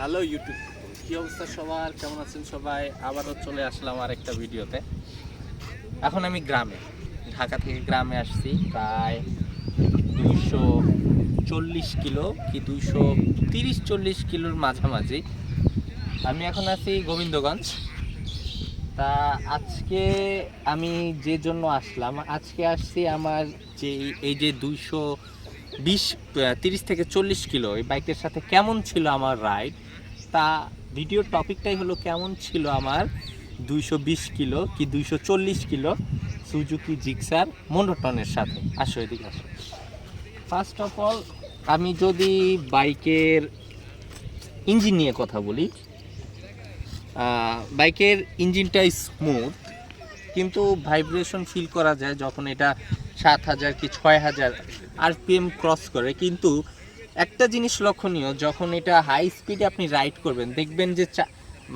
Hello YouTube কি অবস্থা সবার? কেমন আছেন সবাই? আবারও চলে আসলাম আর একটা ভিডিওতে। এখন আমি গ্রামে। ঢাকা থেকে গ্রামে আসছি। প্রায় দুইশো চল্লিশ কিলো কি দুইশো তিরিশ চল্লিশ কিলোর মাঝামাঝি। আমি এখন আছি গোবিন্দগঞ্জ। তা আজকে আমি যে জন্য আসলাম, আজকে আসছি আমার যে এই যে দুইশো বিশ তিরিশ থেকে চল্লিশ কিলো, এই বাইকের সাথে কেমন ছিল আমার রাইড? তা ভিডিওর টপিকটাই হলো কেমন ছিল আমার দুইশো বিশ কিলো কি দুইশো চল্লিশ কিলো সুজুকি জিক্সার মোনোটনের সাথে? আসো এদিকে আসো। ফার্স্ট অফ অল আমি যদি বাইকের ইঞ্জিন নিয়ে কথা বলি বাইকের ইঞ্জিনটা স্মুথ কিন্তু ভাইব্রেশন ফিল করা যায় যখন এটা সাত হাজার কি ছয় হাজার আরপিএম ক্রস করে, কিন্তু একটা জিনিস লক্ষণীয়, যখন এটা হাই স্পিডে আপনি রাইড করবেন, দেখবেন যে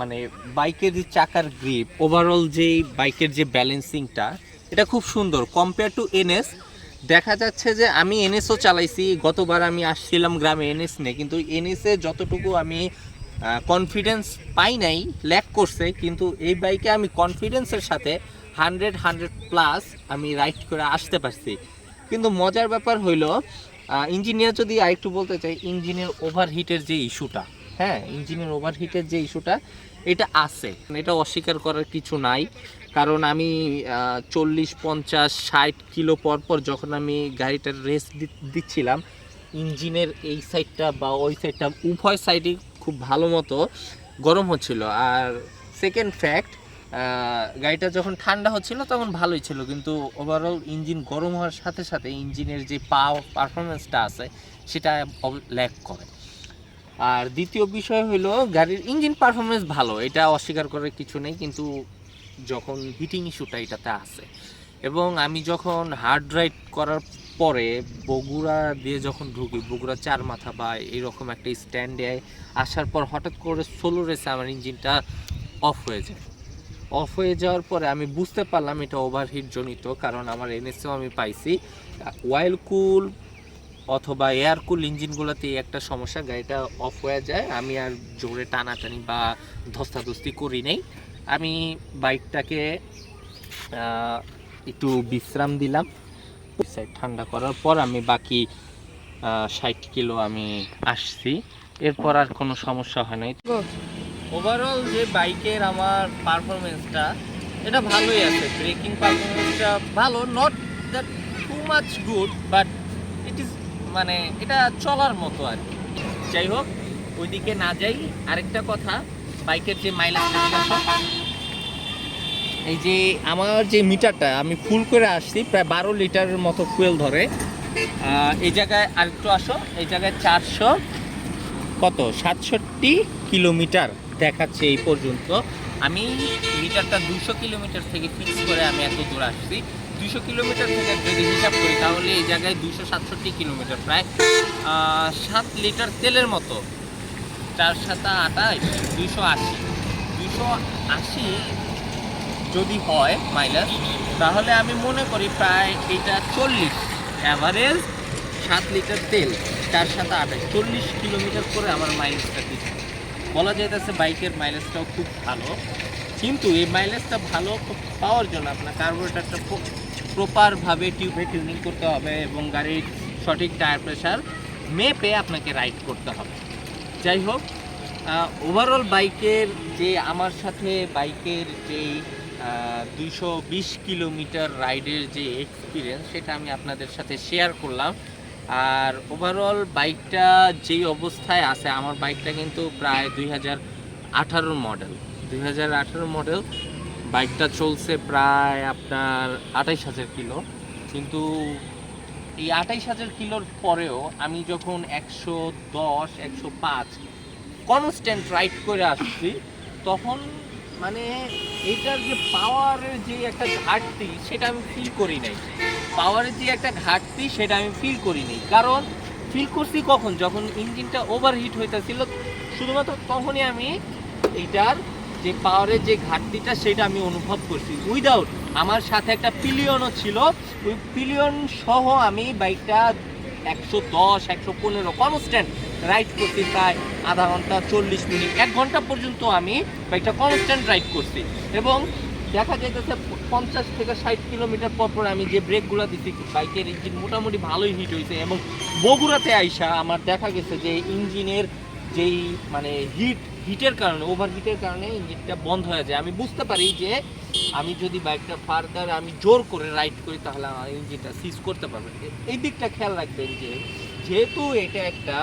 মানে বাইকের যে চাকার গ্রিপ ওভারঅল যে বাইকের যে ব্যালেন্সিংটা এটা খুব সুন্দর। কম্পেয়ার টু এনএস দেখা যাচ্ছে যে আমি এনএসও চালাইছি, গতবার আমি আসছিলাম গ্রামে এনএস নিয়ে, কিন্তু এনএসে যতটুকু আমি কনফিডেন্স পাই নাই ল্যাক করছে, কিন্তু এই বাইকে আমি কনফিডেন্সের সাথে হান্ড্রেড হান্ড্রেড প্লাস আমি রাইড করে আসতে পারছি। কিন্তু মজার ব্যাপার হইল ইঞ্জিনিয়ার যদি আরেকটু বলতে চাই ইঞ্জিনের ওভারহিটের যে ইস্যুটা হ্যাঁ ইঞ্জিনের ওভারহিটের যে ইস্যুটা এটা আছে। এটা অস্বীকার করার কিছু নাই, কারণ আমি চল্লিশ, পঞ্চাশ, ষাট কিলো পর পর যখন আমি গাড়িটার রেস্ট দিচ্ছিলাম ইঞ্জিনের এই সাইডটা বা ওই সাইডটা উভয় সাইডই খুব ভালো মতো গরম হচ্ছিল। আর সেকেন্ড ফ্যাক্ট গাড়িটা যখন ঠান্ডা হচ্ছিল তখন ভালোই ছিল, কিন্তু ওভারঅল ইঞ্জিন গরম হওয়ার সাথে সাথে ইঞ্জিনের যে পাও পারফরমেন্সটা আছে, সেটা ল্যাক করে। আর দ্বিতীয় বিষয় হলো গাড়ির ইঞ্জিন পারফরমেন্স ভালো, এটা অস্বীকার করার কিছু নেই, কিন্তু যখন হিটিং ইস্যুটা এটাতে আছে। এবং আমি যখন হার্ড রাইড করার পরে বগুড়া দিয়ে যখন ঢুকি, বগুড়া চার মাথা বা এরকম একটা স্ট্যান্ডে আসার পর হঠাৎ করে সোলো রেসে আমার ইঞ্জিনটা অফ হয়ে যায়। অফ হয়ে যাওয়ার পরে আমি বুঝতে পারলাম এটা ওভারহিট জনিত, কারণ আমার এনএসও আমি পাইছি। ওয়াইল কুল অথবা এয়ার কুল ইঞ্জিনগুলোতে একটা সমস্যা, গাড়িটা অফ হয়ে যায়। আমি আর জোরে টানাটানি বা ধস্তাধস্তি করি নেই। আমি বাইকটাকে একটু বিশ্রাম দিলাম। সাইড ঠান্ডা করার পর আমি বাকি ষাট কিলো আমি আসছি। এরপর আর কোনো সমস্যা হয় নাই। ওভারঅল যে বাইকের আমার পারফরমেন্সটা এটা ভালোই আছে। ব্রেকিং পারফরমেন্সটা ভালো not that too much good but it is মানে এটা চলার মতো আর কি। যাই হোক, ওইদিকে না যাই, আরেকটা কথা, বাইকের যে মাইলেজ এই যে আমার যে মিটারটা আমি ফুল করে আসছি, প্রায় বারো লিটারের মতো ফুয়েল ধরে। এই জায়গায় আরেকটু আসো, এই জায়গায় চারশো কত? সাতষট্টি কিলোমিটার। দেখাচ্ছে এই পর্যন্ত। আমি মিটারটা দুশো কিলোমিটার থেকে ফিক্স করে আমি এত দূর আসছি। দুশো কিলোমিটার থেকে যদি হিসাব করি, তাহলে এই জায়গায় দুশো সাতষট্টি কিলোমিটার প্রায় সাত লিটার তেলের মতো। চার সাতা আটাইশ দুশো আশি। দুশো আশি যদি হয় মাইলেজ তাহলে আমি মনে করি প্রায় এটা চল্লিশ অ্যাভারেজ সাত লিটার তেল, চার সাথে আঠাশ চল্লিশ কিলোমিটার করে আমার মাইলেজটা দিচ্ছে বলা যাইতেছে বাইকের মাইলেজটাও খুব ভালো। কিন্তু এই মাইলেজটা ভালো পাওয়ার জন্য আপনার কার্বোরেটারটা প্রপারভাবে টিউবে টিউনিং করতে হবে এবং গাড়ির সঠিক টায়ার প্রেশার মেপে আপনাকে রাইড করতে হবে। যাই হোক ওভারঅল বাইকের যে আমার সাথে বাইকের যেই দুইশো কিলোমিটার রাইডের যে এক্সপিরিয়েন্স সেটা আমি আপনাদের সাথে শেয়ার করলাম। আর ওভারঅল বাইকটা যেই অবস্থায় আছে, আমার বাইকটা কিন্তু প্রায় দুই হাজার আঠারোর মডেল দুই হাজার আঠারো মডেল বাইকটা চলছে প্রায় আপনার আঠাইশ হাজার কিলো। কিন্তু এই আঠাইশ হাজার কিলোর পরেও আমি যখন একশো দশ, একশো পাঁচ কনস্ট্যান্ট রাইড করে আসছি, তখন মানে এটার যে পাওয়ারের যে একটা ঘাটতি, সেটা আমি ফিল করি নাই। পাওয়ারের যে একটা ঘাটতি সেটা আমি ফিল করিনি। কারণ ফিল করছি কখন? যখন ইঞ্জিনটা ওভারহিট হইতেছিল, শুধুমাত্র তখনই আমি এইটার যে পাওয়ারের যে ঘাটতিটা সেটা আমি অনুভব করছি। উইদাউট আমার সাথে একটা পিলিয়নও ছিল। ওই পিলিয়ন সহ আমি বাইকটা একশো দশ, একশো পনেরো কনস্ট্যান্ট রাইড করছি প্রায় আধা ঘণ্টা, চল্লিশ মিনিট। এক ঘণ্টা পর্যন্ত আমি বাইকটা কনস্ট্যান্ট রাইড করছি। এবং দেখা যাইতেছে পঞ্চাশ থেকে ষাট কিলোমিটার পর পর আমি যে ব্রেকগুলো দিচ্ছি বাইকের ইঞ্জিন মোটামুটি ভালোই হিট হয়েছে এবং বগুড়াতে আইসা আমার দেখা গেছে যে ইঞ্জিনের যেই মানে হিট হিটের কারণে ওভার হিটের কারণে ইঞ্জিনটা বন্ধ হয়ে যায়। আমি বুঝতে পারি যে আমি যদি বাইকটা ফার্দার আমি জোর করে রাইড করি, তাহলে আমার ইঞ্জিনটা সিজ করতে পারবে এই দিকটা খেয়াল রাখবেন যে, যেহেতু এটা একটা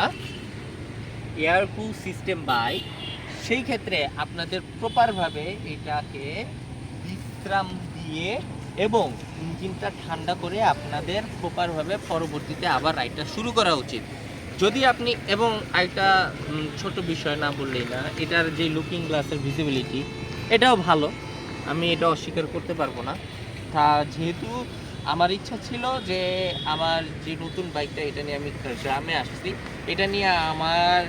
এয়ার কু সিস্টেম বাইক সেই ক্ষেত্রে আপনাদের প্রপারভাবে এটাকে বিশ্রাম দিয়ে এবং ইঞ্জিনটা ঠান্ডা করে আপনাদের প্রপারভাবে পরবর্তীতে আবার রাইডটা শুরু করা উচিত। যদি আপনি এবং একটা ছোট বিষয় না বললেই না, এটার যে লুকিং গ্লাসের ভিজিবিলিটি এটাও ভালো। আমি এটা অস্বীকার করতে পারব না। তা যেহেতু আমার ইচ্ছা ছিল যে আমার যে নতুন বাইকটা এটা নিয়ে আমি গ্রামে আসছি, এটা নিয়ে আমার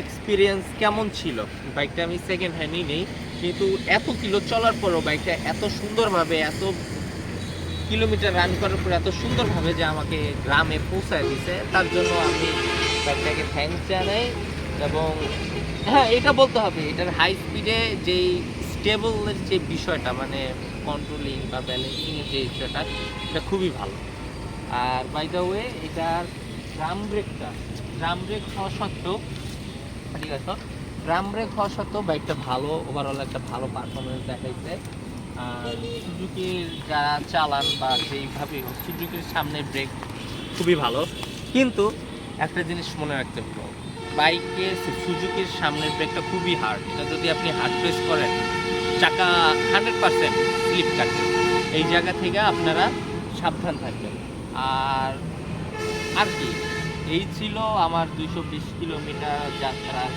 এক্সপিরিয়েন্স কেমন ছিল? বাইকটা আমি সেকেন্ড হ্যান্ডই নেই। কিন্তু এত কিলো চলার পরও বাইকটা এত সুন্দরভাবে, এত কিলোমিটার রান করার পর এত সুন্দরভাবে যে আমাকে গ্রামে পৌঁছায় দিছে, তার জন্য আমি বাইকটাকে থ্যাঙ্কস জানাই এবং হ্যাঁ এটা বলতে হবে, এটার হাই স্পিডে যেই স্টেবলের যে বিষয়টা মানে কন্ট্রোলিং বা ব্যালেন্সিংয়ের যে বিষয়টা, এটা খুবই ভালো। আর বাই দ্য ওয়ে এটার ড্রাম ব্রেকটা ড্রাম ব্রেক হওয়া সত্ত্বেও, ঠিক আছে? ড্রাম ব্রেক হওয়া সত্ত্বেও বাইকটা ভালো ওভারঅল একটা ভালো পারফরমেন্স দেখাইছে। আর সুজুকির যারা চালান বা যেইভাবে হোক, সুজুকির সামনে ব্রেক খুবই ভালো। কিন্তু একটা জিনিস মনে রাখতে হবে বাইকে সুজুকির সামনের ব্রেকটা খুবই হার্ড এটা যদি আপনি হার্ড প্রেস করেন, চাকা হান্ড্রেড পার্সেন্ট স্লিপ কাটবে এই জায়গা থেকে আপনারা সাবধান থাকবেন। আর আর কি, এই ছিল আমার দুইশো বিশ কিলোমিটার যাত্রার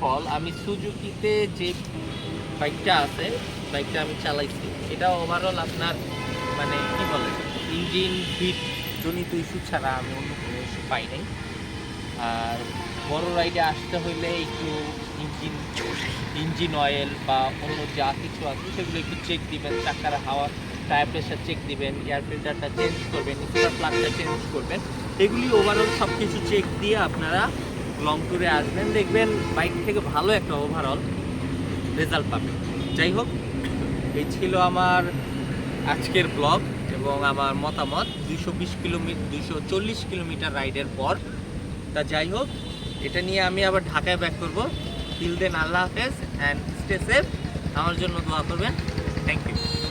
ফল, আমি সুজুকিতে যে বাইকটা আছে, বাইকটা আমি চালাইছি এটা ওভারঅল আপনার মানে কি বলে ইঞ্জিন হিট জনিত ইস্যু ছাড়া আমি অন্য কোনো ইস্যু পাই নাই। আর বড় রাইডে আসতে হইলে একটু ইঞ্জিন ইঞ্জিন অয়েল বা অন্য যা কিছু আছে, সেগুলো একটু চেক দিবেন, চাকার হাওয়া টায়ার প্রেশার চেক দিবেন এয়ার ফিল্টারটা চেঞ্জ করবেন স্টার প্লাগটা চেঞ্জ করবেন, এগুলি ওভারঅল সব কিছু চেক দিয়ে আপনারা লং ট্যুরে আসবেন, দেখবেন বাইক থেকে ভালো একটা ওভারঅল রেজাল্ট পাবেন। যাই হোক, এই ছিল আমার আজকের ব্লগ এবং আমার মতামত। দুইশো বিশ কিলোমিটার দুইশো চল্লিশ কিলোমিটার রাইডের পর। তা যাই হোক, এটা নিয়ে আমি আবার ঢাকায় ব্যাক করব। তিল দেন আল্লাহ হাফেজ অ্যান্ড স্টে সেফ আমার জন্য দোয়া করবেন। Thank you